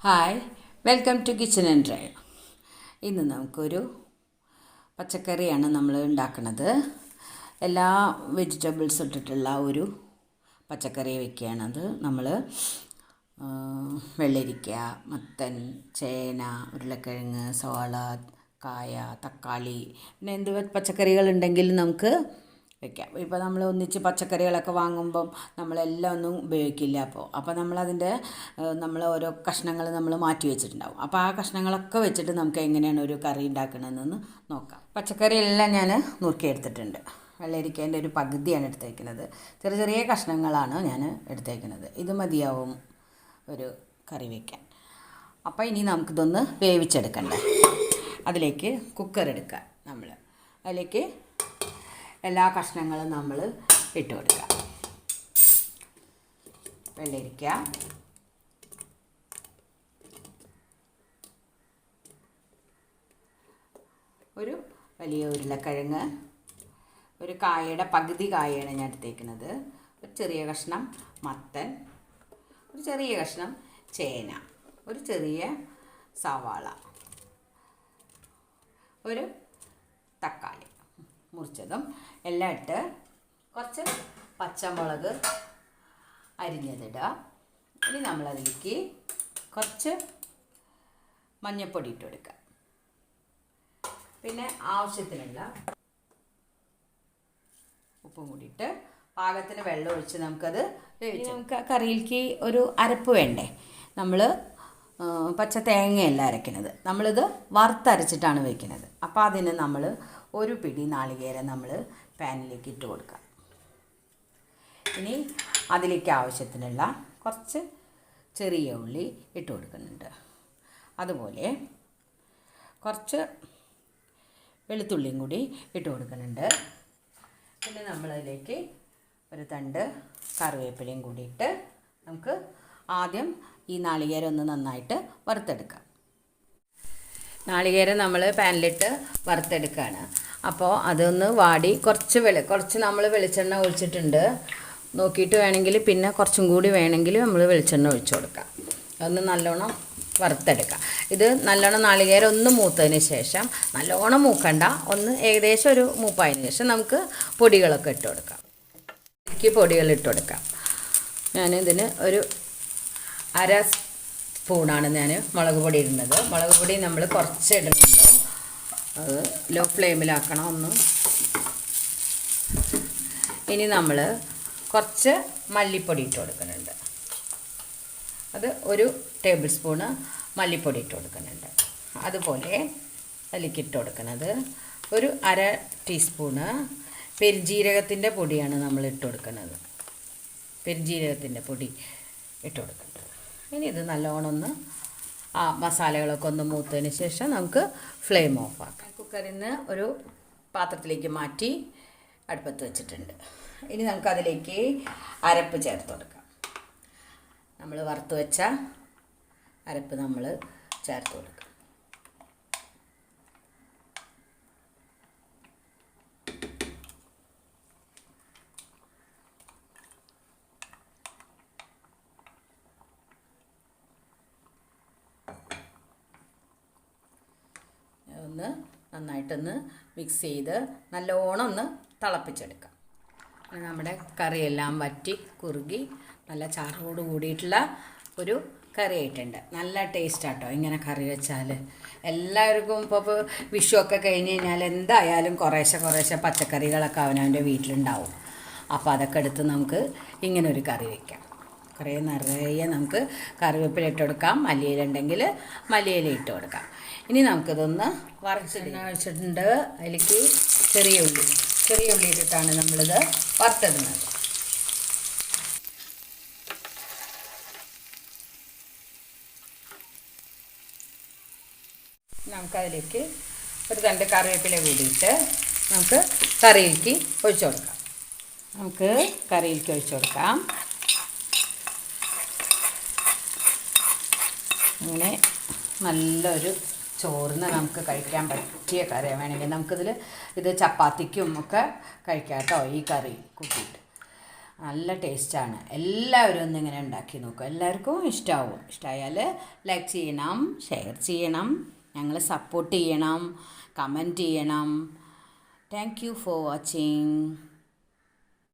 Hi welcome to kitchen and drive ഇന്ന് നമുക്കൊരു പച്ചക്കറിയാണ് നമ്മൾ ഉണ്ടാക്കുന്നത്. എല്ലാ വെജിറ്റബിൾസ് ഇട്ടിട്ടുള്ള ഒരു പച്ചക്കറി വയ്ക്കുകയാണത് നമ്മൾ വെള്ളരിക്ക മത്തൻ ചേന ഉരുളക്കിഴങ്ങ് സവാള കായ തക്കാളി പിന്നെ എന്ത് പച്ചക്കറികളുണ്ടെങ്കിലും നമുക്ക് വെക്കാം ഇപ്പോൾ നമ്മൾ ഒന്നിച്ച് പച്ചക്കറികളൊക്കെ വാങ്ങുമ്പം നമ്മളെല്ലാം ഒന്നും ഉപയോഗിക്കില്ല അപ്പോൾ അപ്പോൾ നമ്മളതിന്റെ നമ്മൾ ഓരോ കഷ്ണങ്ങൾ നമ്മൾ മാറ്റി വെച്ചിട്ടുണ്ടാവും. അപ്പോൾ ആ കഷ്ണങ്ങളൊക്കെ വെച്ചിട്ട് നമുക്ക് എങ്ങനെയാണ് ഒരു കറി ഉണ്ടാക്കണമെന്ന് നോക്കാം. പച്ചക്കറി എല്ലാം ഞാൻ നുറുക്കിയെടുത്തിട്ടുണ്ട് വെള്ളരിക്കേന്റെ ഒരു പകുതിയാണ് എടുത്തേക്കുന്നത്. ചെറിയ ചെറിയ കഷ്ണങ്ങളാണ് ഞാൻ എടുത്തേക്കുന്നത്. ഇത് മതിയാവും ഒരു കറി വയ്ക്കാൻ അപ്പോൾ ഇനി നമുക്കിതൊന്ന് വേവിച്ചെടുക്കണ്ടേ. അതിലേക്ക് കുക്കർ എടുക്കുക നമ്മൾ അതിലേക്ക് എല്ലാ കഷ്ണങ്ങളും നമ്മൾ ഇട്ട് കൊടുക്കുക. വെള്ളരിക്ക. ഒരു വലിയ ഉരുളക്കിഴങ്ങ്. ഒരു കായയുടെ പകുതി കായയാണ് ഞാൻ എടുത്തേക്കുന്നത്. ഒരു ചെറിയ കഷ്ണം മത്തൻ. ഒരു ചെറിയ കഷ്ണം ചേന. ഒരു ചെറിയ സവാള. ഒരു തക്കാളി. മുറിച്ചതും എല്ലാം ഇട്ട് കുറച്ച് പച്ചമുളക് അരിഞ്ഞതിടുക ഇനി നമ്മളതിലേക്ക് കുറച്ച് മഞ്ഞൾപ്പൊടി ഇട്ട് കൊടുക്കുക പിന്നെ ആവശ്യത്തിനുള്ള ഉപ്പും കൂടിയിട്ട് പാകത്തിന് വെള്ളം ഒഴിച്ച് നമുക്കത് വേവിച്ച് നമുക്ക് കറിയിലേക്ക് ഒരു അരപ്പ് വേണ്ടേ? നമ്മൾ പച്ച തേങ്ങയല്ല അരയ്ക്കുന്നത്. നമ്മളിത് വറുത്തരച്ചിട്ടാണ് വയ്ക്കുന്നത് അപ്പോൾ അതിന് നമ്മൾ ഒരു പിടി നാളികേരം നമ്മൾ പാനിലേക്ക് ഇട്ട് കൊടുക്കാം. ഇനി അതിലേക്ക് ആവശ്യത്തിനുള്ള കുറച്ച് ചെറിയ ഉള്ളി ഇട്ട് കൊടുക്കുന്നുണ്ട്. അതുപോലെ കുറച്ച് വെളുത്തുള്ളിയും കൂടി ഇട്ട് കൊടുക്കുന്നുണ്ട്. പിന്നെ നമ്മളതിലേക്ക് ഒരു തണ്ട് കറിവേപ്പിലയും കൂടിയിട്ട് നമുക്ക് ആദ്യം ഈ നാളികേരം ഒന്ന് നന്നായിട്ട് വറുത്തെടുക്കാം. നാളികേരം നമ്മൾ പാനിലിട്ട് വറുത്തെടുക്കുകയാണ് അപ്പോൾ അതൊന്ന് വാടി കുറച്ച് വെളി കുറച്ച് നമ്മൾ വെളിച്ചെണ്ണ ഒഴിച്ചിട്ടുണ്ട്. നോക്കിയിട്ട് വേണമെങ്കിൽ പിന്നെ കുറച്ചും കൂടി വേണമെങ്കിൽ നമ്മൾ വെളിച്ചെണ്ണ ഒഴിച്ചു കൊടുക്കാം. അതൊന്ന് നല്ലോണം വറുത്തെടുക്കാം. ഇത് നല്ലോണം നാളികേരം ഒന്ന് മൂത്തതിന് ശേഷം നല്ലോണം മൂക്കണ്ട ഒന്ന് ഏകദേശം ഒരു മൂപ്പായതിന് ശേഷം നമുക്ക് പൊടികളൊക്കെ ഇട്ട് കൊടുക്കാം. എനിക്ക് പൊടികൾ ഇട്ട് കൊടുക്കാം. ഞാനിതിന് ഒരു അര സ്പൂണാണ് ഞാൻ മുളക് പൊടി ഇടുന്നത്. മുളക് പൊടി നമ്മൾ കുറച്ച് ഇടുന്നുള്ളൂ അത് ലോ ഫ്ലെയിമിലാക്കണം ഒന്ന്. ഇനി നമ്മൾ കുറച്ച് മല്ലിപ്പൊടി ഇട്ട് കൊടുക്കുന്നുണ്ട്. അത് ഒരു ടേബിൾ സ്പൂണ് മല്ലിപ്പൊടി ഇട്ട് കൊടുക്കുന്നുണ്ട്. അതുപോലെ അതിലേക്ക് കൊടുക്കുന്നത് ഒരു അര ടീസ്പൂണ് പെരുജീരകത്തിന്റെ പൊടിയാണ് നമ്മൾ ഇട്ട് കൊടുക്കുന്നത്. പെരുജീരകത്തിന്റെ പൊടി ഇട്ട് കൊടുക്കുന്നത്. ഇനി ഇത് നല്ലോണം ഒന്ന് ആ മസാലകളൊക്കെ ഒന്ന് മൂത്തതിന് ശേഷം നമുക്ക് ഫ്ലെയിം ഓഫ് ആക്കാം. കുക്കറിൽ നിന്ന് ഒരു പാത്രത്തിലേക്ക് മാറ്റി അടുപ്പത്ത് വെച്ചിട്ടുണ്ട്. ഇനി നമുക്ക് അതിലേക്ക് അരപ്പ് ചേർത്ത് കൊടുക്കാം. നമ്മൾ വറുത്ത് വെച്ച അരപ്പ് നമ്മൾ ചേർത്ത് കൊടുക്കാം. ഒന്ന് നന്നായിട്ടൊന്ന് മിക്സ് ചെയ്ത് നല്ലോണം ഒന്ന് തിളപ്പിച്ചെടുക്കാം. നമ്മുടെ കറിയെല്ലാം വറ്റി കുറുകി നല്ല ചാറോട് കൂടിയിട്ടുള്ള ഒരു കറി ആയിട്ടുണ്ട് നല്ല ടേസ്റ്റാട്ടോ ഇങ്ങനെ കറി വെച്ചാൽ എല്ലാവർക്കും ഇപ്പോൾ ഇപ്പോൾ വിഷുവൊക്കെ കഴിഞ്ഞ് കഴിഞ്ഞാൽ എന്തായാലും കുറേശ്ശെ കുറേശ്ശെ പച്ചക്കറികളൊക്കെ അവനവന്റെ വീട്ടിലുണ്ടാവും. അപ്പോൾ അതൊക്കെ എടുത്ത് നമുക്ക് ഇങ്ങനെ ഒരു കറി വയ്ക്കാം കുറേ നിറയെ നമുക്ക് കറിവേപ്പില ഇട്ട് കൊടുക്കാം മല്ലിയിലുണ്ടെങ്കിൽ മല്ലിയില ഇട്ട് കൊടുക്കാം. ഇനി നമുക്കിതൊന്ന് വറുത്തിടുന്ന വെച്ചിട്ടുണ്ട് അതിലേക്ക് ചെറിയ ഉള്ളി ചെറിയ ഉള്ളി ഇട്ടിട്ടാണ് നമ്മളിത് വറുത്തിടുന്നത്. നമുക്കതിലേക്ക് ഒരു രണ്ട് കറിവേപ്പില കൂടിയിട്ട് നമുക്ക് കറിയിലേക്ക് ഒഴിച്ചു കൊടുക്കാം. നമുക്ക് കറിയിലേക്ക് ഒഴിച്ചു കൊടുക്കാം. അങ്ങനെ നല്ലൊരു ചോറിന് നമുക്ക് കഴിക്കാൻ പറ്റിയ കറി വേണമെങ്കിൽ നമുക്കിതിൽ ഇത് ചപ്പാത്തിക്കും ഒക്കെ കഴിക്കാം കേട്ടോ ഈ കറി കൂട്ടിയിട്ട്. നല്ല ടേസ്റ്റാണ്. എല്ലാവരും ഒന്ന് ഇങ്ങനെ ഉണ്ടാക്കി നോക്കുക എല്ലാവർക്കും ഇഷ്ടമാവും ഇഷ്ടമായാൽ ലൈക്ക് ചെയ്യണം ഷെയർ ചെയ്യണം ഞങ്ങൾ സപ്പോർട്ട് ചെയ്യണം കമന്റ് ചെയ്യണം. Thank you for watching.